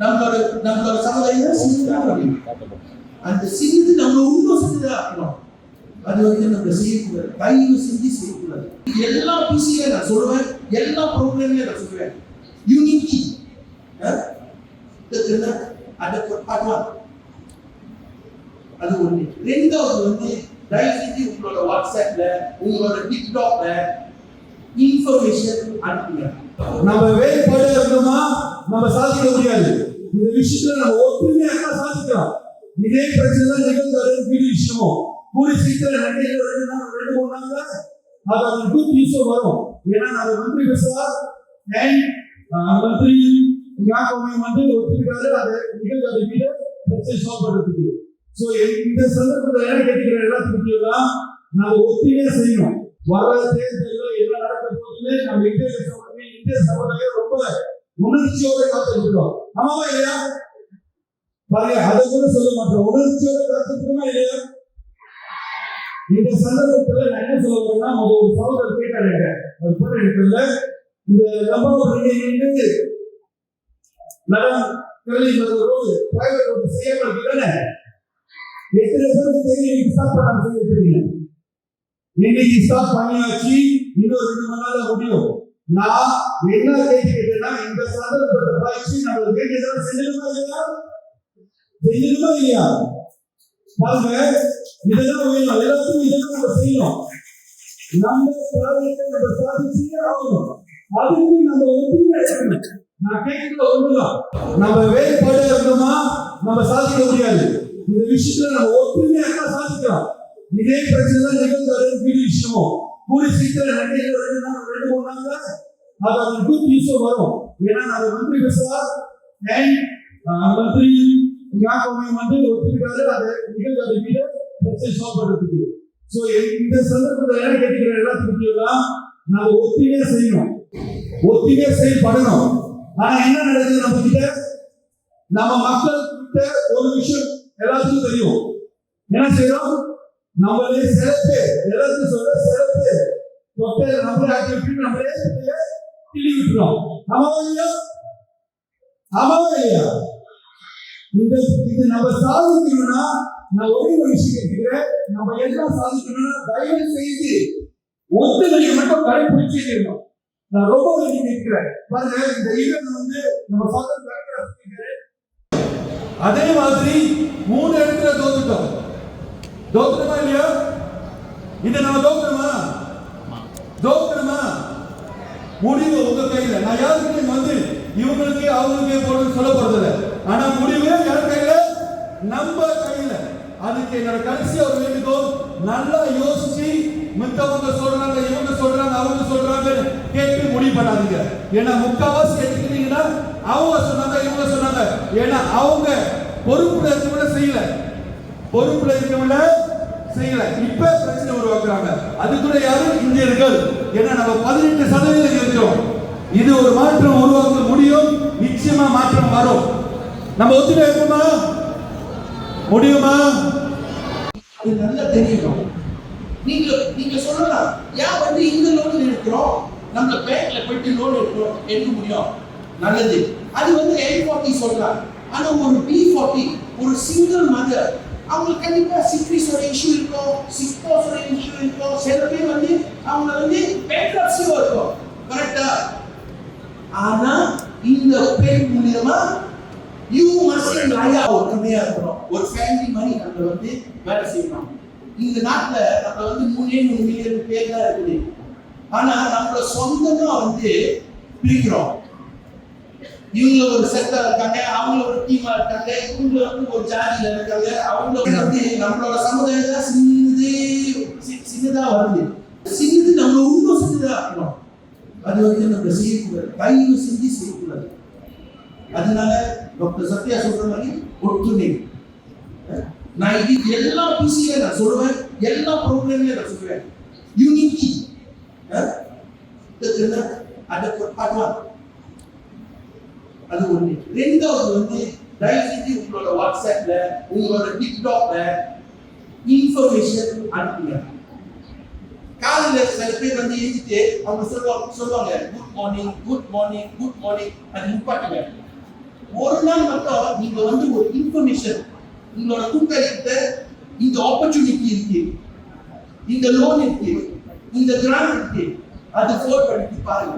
நம்மளோட நம்மளோட சமுதாயம் சின்னதாக அந்த சின்னது நம்ம உண்மை சின்னதாக ஆக்கணும் அது வந்து நம்ம செய்யக்கூடாது தயவு செஞ்சு செய்யக்கூடாது எல்லா பிசியில நான் சொல்லுவேன். எல்லா ப்ரோக்ராம்லயும் நான் சொல்லுவேன். யூனிட்டி அதை அது ஒண்ணு. ரெண்டாவது வந்து தயவு செஞ்சு உங்களோட வாட்ஸ்அப்ல உங்களோட டிக்டாக்ல இன்ஃபர்மேஷன் அனுப்புங்க. நம்ம வேறுபாடு இருந்தோமா நம்ம சாதிக்க முடியாது. இந்த விஷயத்துல நம்ம ஒற்றுமையா இருந்தா சாதிக்கலாம். இதே பிரச்சனை தான் நிகழ்ந்தாரு வீடு விஷயமும் கூடி சீக்கிரம் ரெண்டு ரெண்டு நாள் ரெண்டு மூணு நாள் அது அந்த குட் நியூஸும் வரும். ஏன்னா நான் மந்திரி பேசுவார் அண்ட் மந்திரி யாக்கோமே வந்து ஒத்துக்கிட்டாரு? அது நிகழ்ந்தாரு வீடு. பிரச்சனை சால்வ் பண்றதுக்கு. ஸோ இந்த சந்தர்ப்பத்தில் என்ன கேட்கிற எல்லாத்துக்கும் தான் நம்ம ஒத்திகையா செய்யணும். வர தேர்தலில் என்ன நடக்க போகுதுன்னு நம்ம இந்திய சமுதாயம் இந்திய சமுதாயம் ரொம்ப உணர்ச்சியோட காத்திருக்கிறோம் ஆமாவா இல்லையா? பாருங்க அதை கூட சொல்ல மாட்டோம். உணர்ச்சியோட காத்திருக்கிறோமா இல்லையா? இந்த சந்தர்ப்பத்துல நான் என்ன சொல்ல போறேன்னா ஒரு சகோதரர் கேட்டாருங்க அவர் பேர் எனக்கு இந்த நம்ம நின்று நடம் கல்வி ரோடு பிரைவேட் ரோடு செய்யாம எத்தனை பேருக்கு தெரியும்? ஸ்டாப் பண்ணாம செய்ய தெரியல. இன்னைக்கு ஸ்டாப் பண்ணியாச்சு. இன்னும் ரெண்டு மணி நேரம் முடியும். நான் என்ன கேட்கிறேன்னா இந்த சந்தர்ப்பத்தை நம்ம வேண்டியதெல்லாம் செஞ்சிருமா இல்லையா? செஞ்சிருமா இல்லையா? பாருங்க இதெல்லாம் வேணும். எல்லாத்துக்கும் இதெல்லாம் நம்ம செய்யணும். நம்ம காரியத்தை நம்ம சாதிச்சே ஆகணும். அதுக்கு நம்ம ஒத்துழைப்பு எடுக்கணும். நான் கேட்கிற ஒண்ணுதான். நம்ம வேறுபாடு இருந்தோமா நம்ம சாதிக்க முடியாது. இந்த விஷயத்துல நம்ம ஒற்றுமையா இருந்தா சாதிக்கலாம். இதே பிரச்சனை தான் நிகழ்ந்தாரு வீடு விஷயமும் கூடி சீக்கிரம் ரெண்டு ரெண்டு நாள் ரெண்டு மூணு அது அந்த டூ நியூஸும் வரும். ஏன்னா நான் மந்திரி பேசுவார் அண்ட் மந்திரி யாக்கோவை வந்து ஒத்துக்கிட்டாரு அது நிகழ்ந்தாரு மீது பிரச்சனை சால்வ் பண்றதுக்கு. ஸோ இந்த சந்தர்ப்பத்தில் என்ன கேட்கிற எல்லாத்துக்கும் நம்ம ஒத்திகையா செய்யணும். ஒத்திகையா செயல்படணும். ஆனா என்ன நடக்குது நம்ம கிட்ட நம்ம மக்கள் கிட்ட ஒரு விஷயம் எல்லாத்துக்கும் தெரியும். என்ன செய்யறோம்? நம்மளே சிறப்பு. எல்லாத்துக்கும் சொல்ற சிறப்பு. நம்மளே நம்மளே ஆக்டிவிட்டி நம்மளே கிளி விட்டுறோம் ஆமாவா இல்லையா இந்த இது நம்ம சாதிக்கணும்னா நான் ஒரே ஒரு விஷயம் கேட்கிறேன் நம்ம என்ன சாதிக்கணும்னா தயவு செய்து ஒத்துழையை மட்டும் கடைபிடிச்சே இருக்கணும் நான் ரொம்ப வேண்டி கேட்கிறேன் பாருங்க இந்த ஈவெண்ட் வந்து நம்ம ஃபாதர் கேட்கிறேன் அதே மாதிரி மூணு இடத்துல தோத்துட்டோம் தோத்துட்டோமா இல்லையா இதை நம்ம தோக்கணுமா முடிவு உங்க கையில. நான் யாருக்கு வந்து இவங்களுக்கு அவங்களுக்கு போடணும் சொல்ல போறதில்ல ஆனா முடிவு யார் கையில நம்ம கையில. அதுக்கு என்னோட கடைசி ஒரு வேண்டுகோள் நல்லா யோசிச்சு மித்தவங்க சொல்றாங்க இவங்க சொல்றாங்க அவங்க சொல்றாங்க கேட்டு முடிவு பண்ணாதீங்க. ஏன்னா முக்காவாசி எடுத்துக்கிட்டீங்கன்னா அவங்க சொன்னாங்க இவங்க சொன்னாங்க. ஏன்னா அவங்க பொறுப்புல இருக்கவங்கள செய்யல. பொறுப்புல இருக்கவங்கள செய்யல. இப்ப பிரச்சனை உருவாக்குறாங்க. அது கூட யாரும் இந்தியர்கள். ஏன்னா நம்ம பதினெட்டு சதவீதம் இருக்கிறோம். இது ஒரு மாற்றம் உருவாக்க முடியும் நிச்சயமா மாற்றம் வரும். நம்ம ஒத்துழைப்பு இருக்குமா முடியுமா? அது நல்லா தெரியணும். நீங்க நீங்க சொல்லலாம் ஏன் வந்து இந்த லோன் எடுக்கிறோம்? நம்ம பேங்க்ல போயிட்டு லோன் எடுக்கிறோம். எடுக்க முடியும். நல்லது. அது வந்து எயிட் ஃபார்ட்டி சொல்றாங்க. ஆனா ஒரு பி ஃபார்ட்டி ஒரு சிங்கிள் மதர் அவங்களுக்கு கண்டிப்பா சிக்ரிஸோட இஷ்யூ இருக்கும் சிக்டோஸோட இஷ்யூ இருக்கும் சில பேர் வந்து அவங்க வந்து பேங்க்ரப்சியோ இருக்கும் கரெக்டா ஆனா இந்த பெண் மூலியமா யூ மஸ்ட் லாயா ஒற்றுமையா இருக்கணும். ஒரு ஃபேமிலி மாதிரி நம்ம வந்து வேலை செய்யணும். இந்த நாட்டுல நம்ம வந்து மூணே மூணு மில்லியன் பேர் தான் இருக்குது. ஆனா நம்மள சொந்தமா வந்து பிரிக்கிறோம். இவங்க ஒரு செட்டா இருக்காங்க அவங்க ஒரு டீமா இருக்காங்க இவங்க வந்து ஒரு ஜாதியில இருக்காங்க அவங்க வந்து நம்மளோட சமுதாயம் தான் சின்னது சின்னதா வருது. சின்னது நம்ம இன்னும் சின்னதா ஆக்கணும். அது வந்து நம்ம செய்யக்கூடாது. தயவு செஞ்சு செய்யக்கூடாது. அதனால டாக்டர் சத்யா சொல்ற மாதிரி ஒற்றுமை. நான் இது எல்லா பிசியில நான் சொல்லுவேன். எல்லா ப்ரோக்ராம்லயும் நான் சொல்லுவேன். யூனிட்டி அதை பார்க்கலாம் அது ஒண்ணு. ரெண்டாவது வந்து தயவுசெய்து உங்களோட வாட்ஸ்அப்ல உங்களோட டிக்டாக்ல இன்ஃபர்மேஷன் அனுப்புங்க. காலையில சில பேர் வந்து எழுதிட்டு அவங்க சொல்லுவாங்க சொல்லுவாங்க good morning good morning good morning அது நிப்பாட்டுங்க ஒரு நாள் மட்டும் நீங்க வந்து ஒரு இன்ஃபர்மேஷன் உங்களோட கூட்டத்தை இந்த ஆப்பர்ச்சுனிட்டி இருக்கு. இந்த லோன் இருக்கு. இந்த கிராண்ட் இருக்கு. அது ஃபோர் பண்ணி பாருங்க.